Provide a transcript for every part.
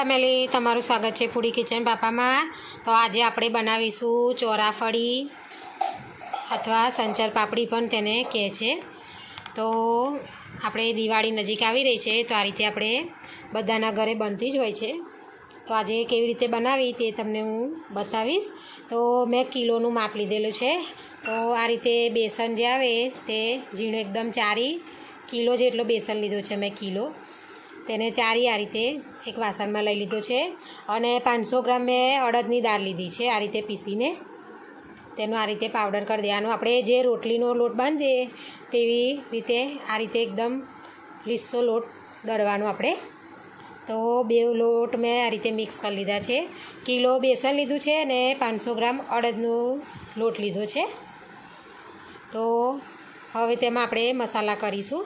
Family, તમારું સ્વાગત છે ફૂડી કિચન પાપામાં તો આજે આપણે બનાવીશું ચોરાફળી અથવા સંચર પાપડી પણ તેને કહે છે. તો આપણે દિવાળી નજીક આવી રહી છે, તો આ રીતે આપણે બધાના ઘરે બનતી જ હોય છે. તો આજે કેવી રીતે બનાવી તે તમને હું બતાવીશ. તો મેં કિલોનું માપ લીધેલું છે. તો આ રીતે બેસન જે આવે તે ઝીણું એકદમ ચારી કિલો જેટલો બેસન લીધો છે મેં કિલો. તેને ચારી આ રીતે એક વાસણમાં લઈ લીધો છે અને પાંચસો ગ્રામ મેં અડદની દાળ લીધી છે આ રીતે પીસીને. તેનો આ રીતે પાવડર કરી દેવાનો. આપણે જે રોટલીનો લોટ બાંધીએ તેવી રીતે આ રીતે એકદમ લીસો લોટ દળવાનો આપણે. તો બે લોટ મેં આ રીતે મિક્સ કરી લીધા છે. કિલો બેસન લીધું છે અને પાંચસો ગ્રામ અડદનો લોટ લીધો છે. તો હવે તેમાં આપણે મસાલા કરીશું.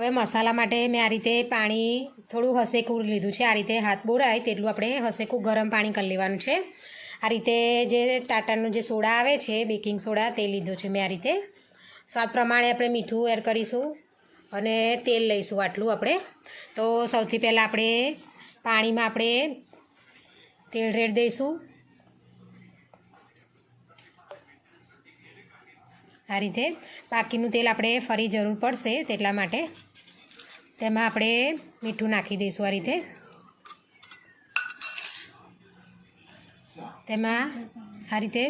હવે મસાલા માટે મેં આ રીતે પાણી થોડું હસેકું લીધું છે. આ રીતે હાથ બોરાય તેટલું આપણે હસેકું ગરમ પાણી કરી લેવાનું છે. આ રીતે જે ટાટાનું જે સોડા આવે છે, બેકિંગ સોડા, તે લીધું છે મેં આ રીતે. સ્વાદ પ્રમાણે આપણે મીઠું એડ કરીશું અને તેલ લઈશું આટલું આપણે. તો સૌથી પહેલાં આપણે પાણીમાં આપણે તેલ રેડ દઈશું. આ રીતે બાકીનું તેલ આપણે ફરી જરૂર પડશે તેટલા માટે. તેમાં આપણે મીઠું નાખી દઈશું આ રીતે. તેમાં આ રીતે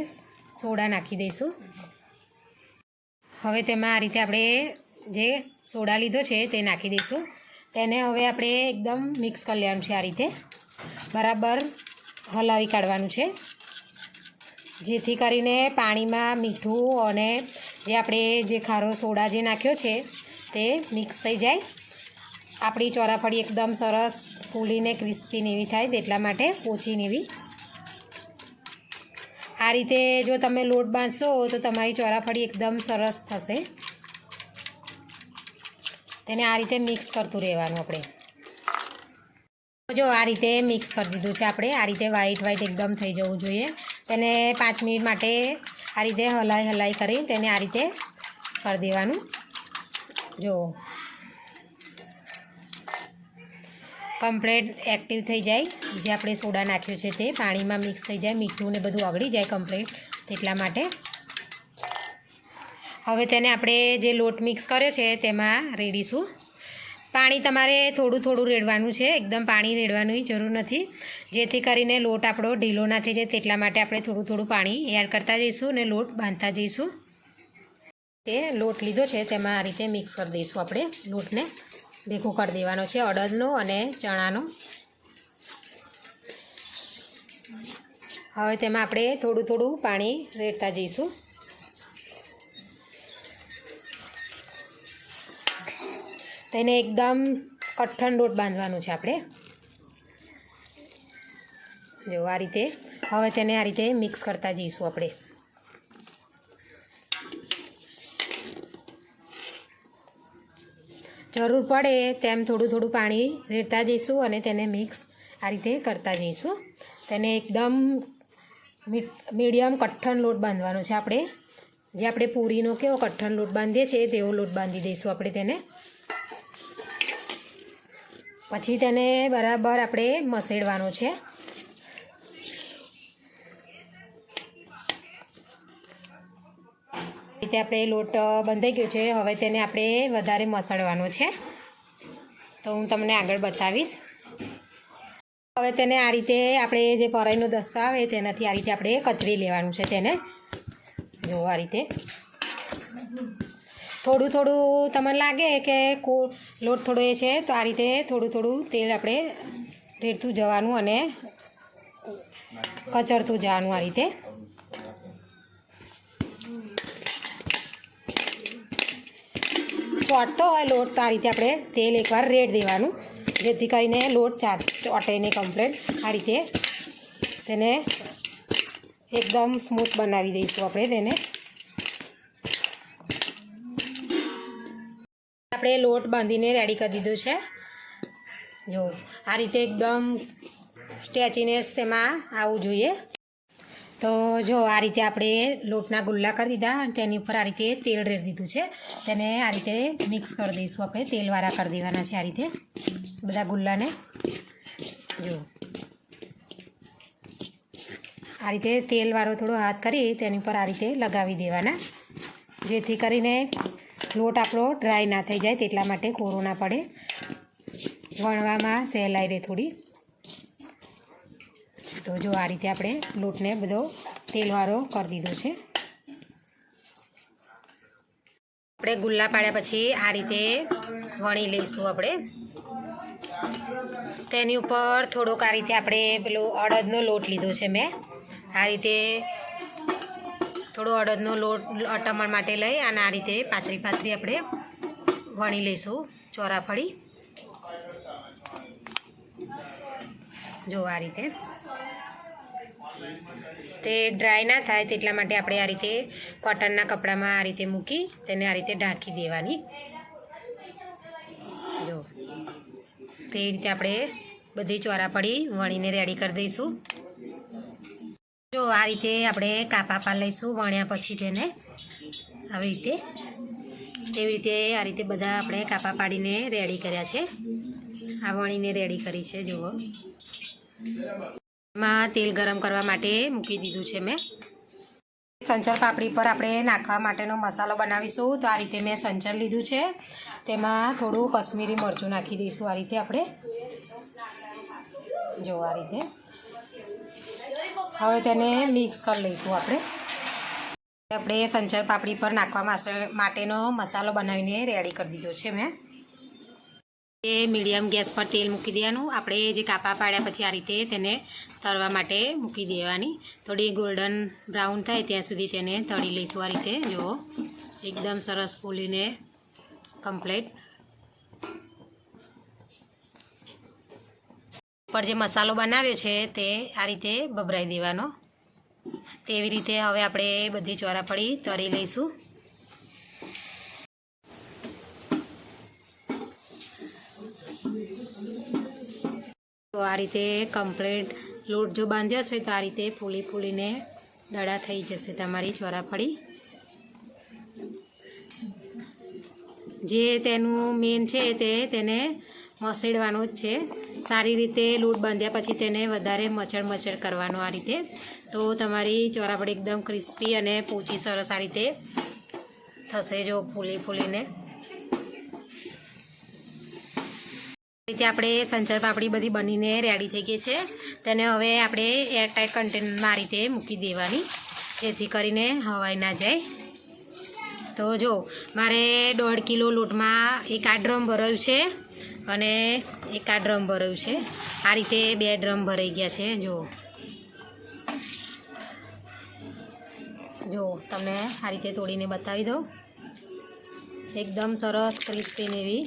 સોડા નાખી દઈશું. હવે તેમાં આ રીતે આપણે જે સોડા લીધો છે તે નાખી દઈશું. તેને હવે આપણે એકદમ મિક્સ કરી લેવાનું છે આ રીતે. બરાબર હલાવી કાઢવાનું છે. જેથી કરીને પાણીમાં મીઠું અને જે આપણે જે ખારો સોડા જે નાખ્યો છે તે મિક્સ થઈ જાય. આપણી ચોરાફળી એકદમ સરસ ફૂલીને ક્રિસ્પી એવી થાય તેટલા માટે પોચીને એવી. આ રીતે જો તમે લોટ બાંધશો તો તમારી ચોરાફળી એકદમ સરસ થશે. તેને આ રીતે મિક્સ કરતું રહેવાનું આપણે. જો આ રીતે મિક્સ કરી દીધું છે આપણે, આ રીતે વ્હાઈટ વ્હાઈટ એકદમ થઈ જવું જોઈએ. તેને પાંચ મિનિટ માટે આ રીતે હલાઈ હલાઈ કરી તેને આ રીતે કરી દેવાનું. જો કમ્પ્લેટ એક્ટિવ થઈ જાય. જે આપણે સોડા નાખ્યો છે તે પાણીમાં મિક્સ થઈ જાય. મીઠું ને બધું ઓગળી જાય કમ્પ્લેટ તેટલા માટે. હવે તેને આપણે જે લોટ મિક્સ કર્યો છે તેમાં રેડીશું. પાણી તમારે થોડું થોડું રેડવાનું છે. એકદમ પાણી રેડવાની જરૂર નથી. જેથી કરીને લોટ આપણો ઢીલો ના થઈ જાય તેટલા માટે આપણે થોડું થોડું પાણી એડ કરતા જઈશું અને લોટ બાંધતા જઈશું. તે લોટ લીધો છે તેમાં આ રીતે મિક્સ કરી દઈશું આપણે લોટને. ભેગું કરી દેવાનો છે અડદનો અને ચણાનો. હવે તેમાં આપણે થોડું થોડું પાણી રેડતા જઈશું. તેને એકદમ કઠણ લોટ બાંધવાનું છે આપણે. જો આ રીતે, હવે તેને આ રીતે મિક્સ કરતા જઈશું આપણે. જરૂર પડે તેમ થોડું થોડું પાણી રેડતા જઈશું અને તેને મિક્સ આ રીતે કરતા જઈશું. તેને એકદમ મીડિયમ કઠણ લોટ બાંધવાનો છે આપણે. જે આપણે પૂરીનો કેવો કઠણ લોટ બાંધીએ છીએ તેવો લોટ બાંધી દઈશું આપણે તેને. પછી તેને બરાબર આપણે મસેડવાનો છે. રીતે આપણે લોટ બંધાઈ ગયો છે. હવે તેને આપણે વધારે મસળવાનો છે. તો હું તમને આગળ બતાવીશ. હવે તેને આ રીતે આપણે જે પરાઈનો દસ્તો આવે તેનાથી આ રીતે આપણે કચરી લેવાનું છે તેને. જો આ રીતે. થોડું થોડું તમને લાગે કે કો, લોટ થોડો એ છે, તો આ રીતે થોડું થોડું તેલ આપણે રેડતું જવાનું અને કચરતું જવાનું આ રીતે. ચોટતો હોય લોટ તો આ રીતે આપણે તેલ એકવાર રેડ દેવાનું. જેથી કરીને લોટ ચાર ચોટે નહીં કમ્પ્લેટ આ રીતે તેને એકદમ સ્મૂથ બનાવી દઈશું આપણે તેને. આપણે લોટ બાંધીને રેડી કરી દીધો છે. જો, આ રીતે એકદમ સ્ટેચીનેસ તેમાં આવવું જોઈએ. તો જો આ રીતે આપણે લોટના ગુલ્લા કરી દીધા અને તેની ઉપર આ રીતે તેલ રેડી દીધું છે. તેને આ રીતે મિક્સ કરી દઈશું આપણે. તેલવાળા કરી દેવાના છે આ રીતે બધા ગુલ્લાને. જો. આ રીતે તેલવાળો થોડો હાથ કરી તેની ઉપર આ રીતે લગાવી દેવાના. જેથી કરીને લોટ આપણો ડ્રાય ના થઈ જાય તેટલા માટે કોરો ના પડે. વણવામાં સહેલાઈ રહે થોડી. તો જો આ રીતે આપણે લોટને બધો તેલવાળો કરી દીધો છે. આપણે ગુલ્લા પાડ્યા પછી આ રીતે વણી લઈશું આપણે. તેની ઉપર થોડોક આ રીતે આપણે પેલો અડદનો લોટ લીધો છે મેં. આ રીતે થોડો અડદનો લોટ અટમણ માટે લઈ અને આ રીતે પાતળી પાતળી આપણે વણી લઈશું ચોરાફળી. જો આ રીતે. તે ડ્રાય ના થાય તેટલા માટે આપણે આ રીતે કોટનના કપડામાં આ રીતે મૂકી તેને આ રીતે ઢાંકી દેવાની. જો. તે રીતે આપણે બધી ચોરાફળી વણીને રેડી કરી દઈશું. જો આ રીતે આપણે કાપા પાર લઈશું વણ્યા પછી તેને. આવી રીતે. એવી રીતે આ રીતે બધા આપણે કાપા પાડીને રેડી કર્યા છે. આ વણીને રેડી કરી છે, જુઓ. એમાં તેલ ગરમ કરવા માટે મૂકી દીધું છે મેં. સંચર પાપડી પર આપણે નાખવા માટેનો મસાલો બનાવીશું. તો આ રીતે મેં સંચર લીધું છે. તેમાં થોડું કશ્મીરી મરચું નાખી દઈશું આ રીતે આપણે. જો આ રીતે. હવે તેને મિક્સ કરી લઈશું આપણે. આપણે સંચર પાપડી પર નાખવા માટેનો મસાલો બનાવીને રેડી કરી દીધો છે મેં. એ મીડિયમ ગેસ પર તેલ મૂકી દેવાનું. આપણે જે કાપા પાડ્યા પછી આ રીતે તેને તળવા માટે મૂકી દેવાની. થોડી ગોલ્ડન બ્રાઉન થાય ત્યાં સુધી તેને તળી લઈશું આ રીતે. જુઓ એકદમ સરસ ફૂલીને કમ્પ્લીટ પર જે મસાલો બનાવ્યો છે તે આ રીતે બભરાઈ દેવાનો. તેવી રીતે હવે આપણે બધી ચોરાફળી તળી લઈશું. આ રીતે કમ્પ્લીટ લોટ જો બાંધ્યો છે તો આ રીતે ફૂલી ફૂલીને દડા થઈ જશે તમારી ચોરાફળી. જે તેનું મેન છે તે તેને મસેડવાનું જ છે. સારી રીતે લોટ બાંધ્યા પછી તેને વધારે મચડ મચડ કરવાનું આ રીતે. તો તમારી ચોરાફળી એકદમ ક્રિસ્પી અને પોચી સરસ આ રીતે થશે જો ફૂલી ફૂલીને. રીતે આપણે સંચર પાપડી બધી બનીને રેડી થઈ ગઈ છે. તેને હવે આપણે એરટાઈટ કન્ટેનરમાં આ રીતે મૂકી દેવાની, જેથી કરીને હવાઈ ના જાય. તો જો, મારે દોઢ કિલો લોટમાં એક આ ડ્રમ ભરાયું છે અને એક આ ડ્રમ ભરાયું છે. આ રીતે બે ડ્રમ ભરાઈ ગયા છે, જો. જો, તમને આ રીતે તોડીને બતાવી દઉં. એકદમ સરસ ક્રિસ્પી એવી.